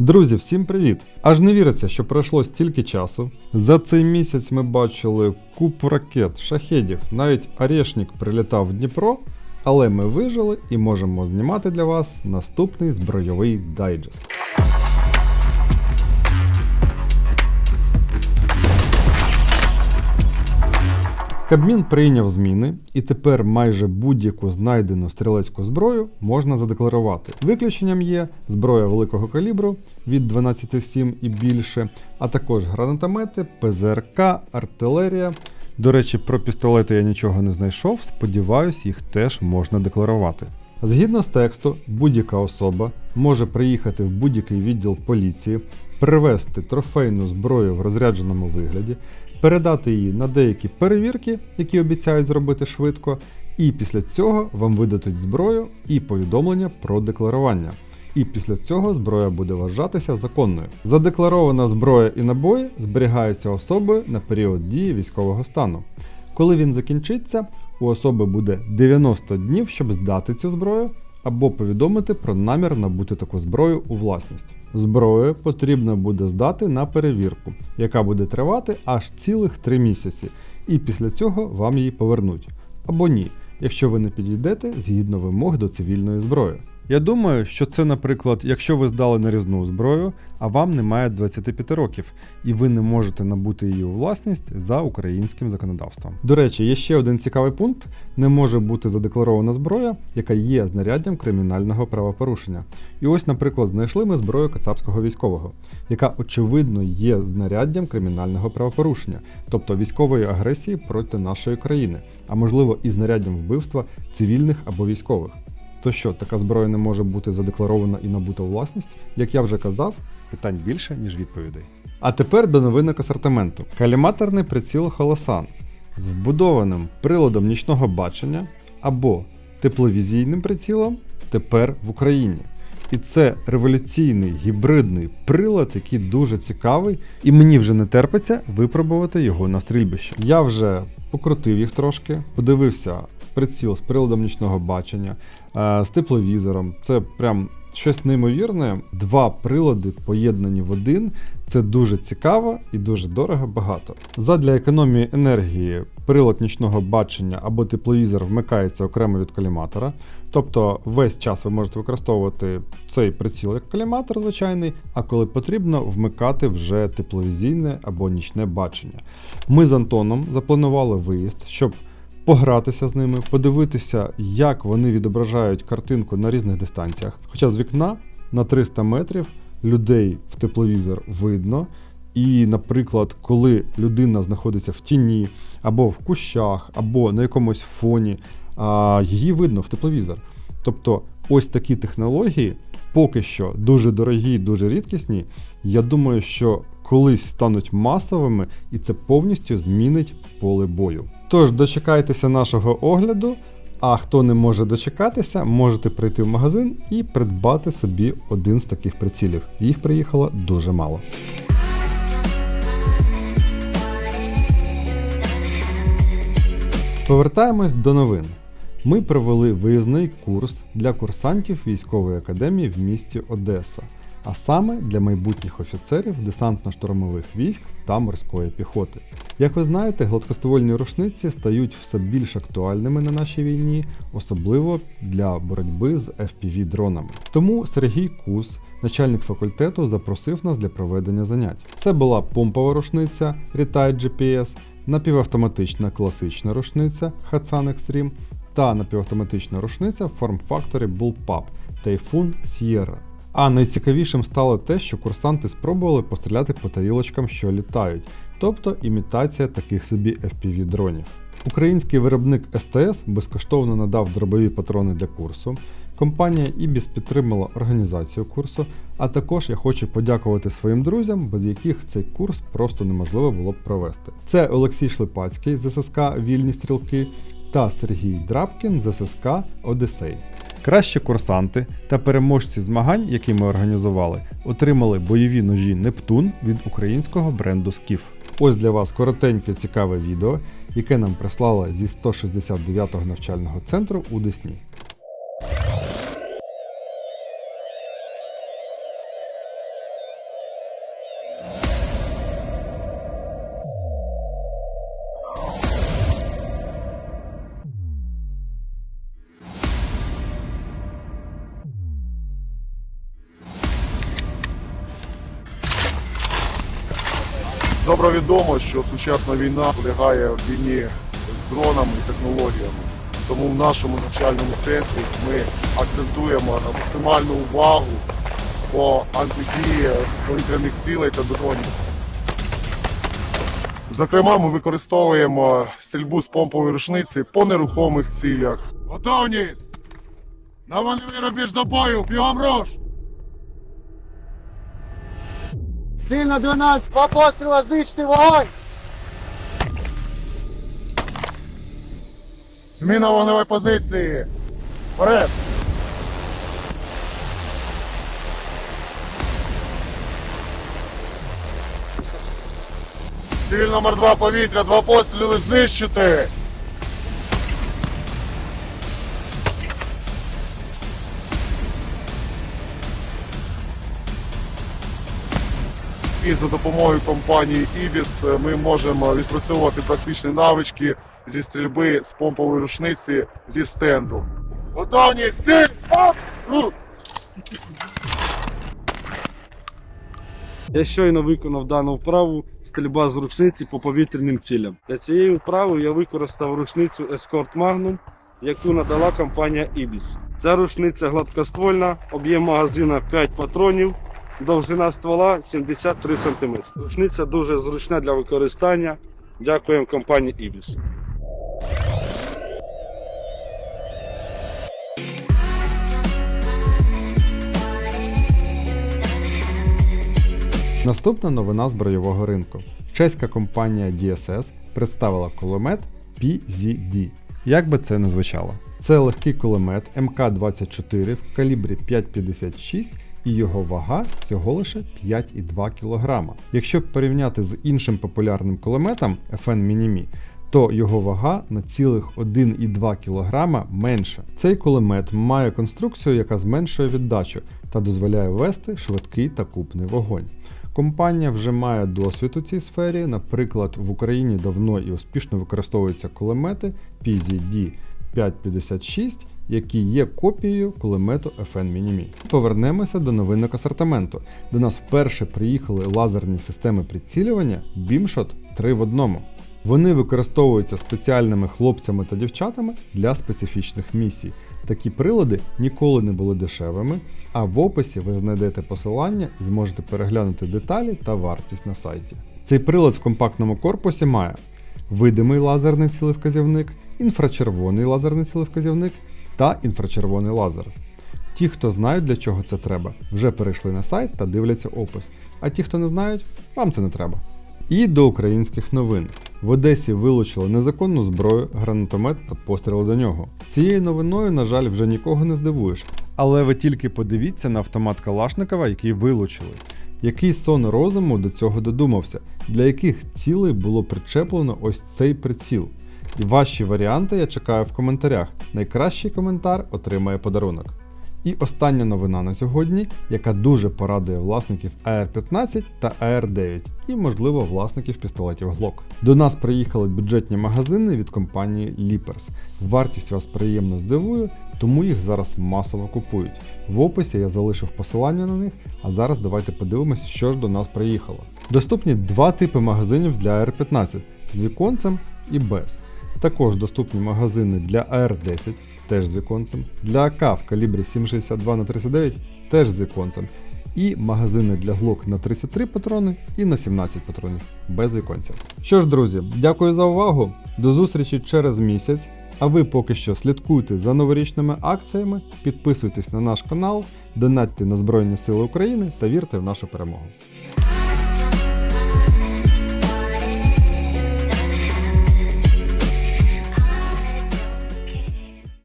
Друзі, всім привіт! Аж не віриться, що пройшло стільки часу. За цей місяць ми бачили купу ракет, шахедів, навіть Орешник прилітав в Дніпро, але ми вижили і можемо знімати для вас наступний збройовий дайджест. Кабмін прийняв зміни, і тепер майже будь-яку знайдену стрілецьку зброю можна задекларувати. Виключенням є зброя великого калібру від 12,7 і більше, а також гранатомети, ПЗРК, артилерія. До речі, про пістолети я нічого не знайшов, сподіваюсь, їх теж можна декларувати. Згідно з тексту, будь-яка особа може приїхати в будь-який відділ поліції, привезти трофейну зброю в розрядженому вигляді, передати її на деякі перевірки, які обіцяють зробити швидко, і після цього вам видадуть зброю і повідомлення про декларування. І після цього зброя буде вважатися законною. Задекларована зброя і набої зберігаються особою на період дії військового стану. Коли він закінчиться, у особи буде 90 днів, щоб здати цю зброю або повідомити про намір набути таку зброю у власність. Зброю потрібно буде здати на перевірку, яка буде тривати аж цілих 3 місяці, і після цього вам її повернуть. Або ні, якщо ви не підійдете згідно вимог до цивільної зброї. Я думаю, що це, наприклад, якщо ви здали нарізну зброю, а вам немає 25 років, і ви не можете набути її у власність за українським законодавством. До речі, є ще один цікавий пункт: не може бути задекларована зброя, яка є знаряддям кримінального правопорушення. І ось, наприклад, знайшли ми зброю кацапського військового, яка очевидно є знаряддям кримінального правопорушення, тобто військової агресії проти нашої країни, а можливо і знаряддям вбивства цивільних або військових. То що, така зброя не може бути задекларована і набута у власність? Як я вже казав, питань більше, ніж відповідей. А тепер до новинок асортименту. Каліматорний приціл Холосан з вбудованим приладом нічного бачення або тепловізійним прицілом тепер в Україні. І це революційний гібридний прилад, який дуже цікавий, і мені вже не терпиться випробувати його на стрільбище. Я вже покрутив їх трошки, подивився приціл з приладом нічного бачення, е, з тепловізором. Це прям щось неймовірне. Два прилади поєднані в один. Це дуже цікаво і дуже дорого багато. Задля економії енергії прилад нічного бачення або тепловізор вмикається окремо від коліматора. Тобто весь час ви можете використовувати цей приціл як коліматор звичайний, а коли потрібно, вмикати вже тепловізійне або нічне бачення. Ми з Антоном запланували виїзд, щоб погратися з ними, подивитися, як вони відображають картинку на різних дистанціях. Хоча з вікна на 300 метрів людей в тепловізор видно. І, наприклад, коли людина знаходиться в тіні, або в кущах, або на якомусь фоні, а, її видно в тепловізор. Тобто, ось такі технології поки що дуже дорогі, дуже рідкісні. Я думаю, що колись стануть масовими, і це повністю змінить поле бою. Тож дочекайтеся нашого огляду. А хто не може дочекатися, можете прийти в магазин і придбати собі один з таких прицілів. Їх приїхало дуже мало. Повертаємось до новин. Ми провели виїзний курс для курсантів військової академії в місті Одеса, а саме для майбутніх офіцерів десантно-штурмових військ та морської піхоти. Як ви знаєте, гладкоствольні рушниці стають все більш актуальними на нашій війні, особливо для боротьби з FPV-дронами. Тому Сергій Кус, начальник факультету, запросив нас для проведення занять. Це була помпова рушниця Retired GPS, напівавтоматична класична рушниця Hatsan Extreme та напівавтоматична рушниця в форм-факторі Bullpup Typhoon Sierra. А найцікавішим стало те, що курсанти спробували постріляти по тарілочкам, що літають, тобто імітація таких собі FPV-дронів. Український виробник СТС безкоштовно надав дробові патрони для курсу. Компанія Ibis підтримала організацію курсу, а також я хочу подякувати своїм друзям, без яких цей курс просто неможливо було б провести. Це Олексій Шлипацький з ССК Вільні стрілки та Сергій Драбкін з ССК Одесей. Кращі курсанти та переможці змагань, які ми організували, отримали бойові ножі Нептун від українського бренду Скіф. Ось для вас коротеньке цікаве відео, яке нам прислали зі 169-го навчального центру у Десні. Добре відомо, що сучасна війна полягає в війні з дронами і технологіями. Тому в нашому навчальному центрі ми акцентуємо на максимальну увагу по антидії повітряних цілей та дронів. Зокрема, ми використовуємо стрільбу з помпової рушниці по нерухомих цілях. Готовність! На вогневий рубіж до бою! Бігом руш! Ціль на 12, два постріла, знищити вогонь! Зміна вогневої позиції! Вперед! Ціль номер два повітря, два постріли знищити! І за допомогою компанії Ibis ми можемо відпрацьовувати практичні навички зі стрільби з помпової рушниці зі стенду. Готовність! Рух! Я щойно виконав дану вправу стрільба з рушниці по повітряним цілям. Для цієї вправи я використав рушницю Escort Magnum, яку надала компанія Ibis. Ця рушниця гладкоствольна, об'єм магазина 5 патронів, довжина ствола 73 см. Рушниця дуже зручна для використання. Дякуємо компанії Ibis. Наступна новина з бойового ринку. Чеська компанія DSS представила кулемет PZD. Як би це не звучало? Це легкий кулемет МК-24 в калібрі 5,56 і його вага всього лише 5,2 кг. Якщо порівняти з іншим популярним кулеметом FN Minimi, то його вага на цілих 1,2 кг менша. Цей кулемет має конструкцію, яка зменшує віддачу та дозволяє вести швидкий та купний вогонь. Компанія вже має досвід у цій сфері. Наприклад, в Україні давно і успішно використовуються кулемети PZD 556, які є копією кулемету FN Minimi. Повернемося до новинок асортименту. До нас вперше приїхали лазерні системи прицілювання Beamshot 3 в одному. Вони використовуються спеціальними хлопцями та дівчатами для специфічних місій. Такі прилади ніколи не були дешевими, а в описі ви знайдете посилання і зможете переглянути деталі та вартість на сайті. Цей прилад в компактному корпусі має видимий лазерний цілевказівник, інфрачервоний лазерний цілевказівник та інфрачервоний лазер. Ті, хто знають для чого це треба, вже перейшли на сайт та дивляться опис. А ті, хто не знають, вам це не треба. І до українських новин. В Одесі вилучили незаконну зброю, гранатомет та постріли до нього. Цією новиною, на жаль, вже нікого не здивуєш. Але ви тільки подивіться на автомат Калашникова, який вилучили. Який сон розуму до цього додумався, для яких цілей було причеплено ось цей приціл. І ваші варіанти я чекаю в коментарях. Найкращий коментар отримає подарунок. І остання новина на сьогодні, яка дуже порадує власників AR-15 та AR-9 і, можливо, власників пістолетів Glock. До нас приїхали бюджетні магазини від компанії Leapers. Вартість вас приємно здивує, тому їх зараз масово купують. В описі я залишив посилання на них, а зараз давайте подивимося, що ж до нас приїхало. Доступні два типи магазинів для AR-15 з віконцем і без. Також доступні магазини для AR-10 теж з віконцем, для АК в калібрі 7,62 на 39 теж з віконцем. І магазини для Glock на 33 патрони і на 17 патронів без віконця. Що ж, друзі, дякую за увагу. До зустрічі через місяць. А ви поки що слідкуйте за новорічними акціями, підписуйтесь на наш канал, донатьте на Збройні Сили України та вірте в нашу перемогу.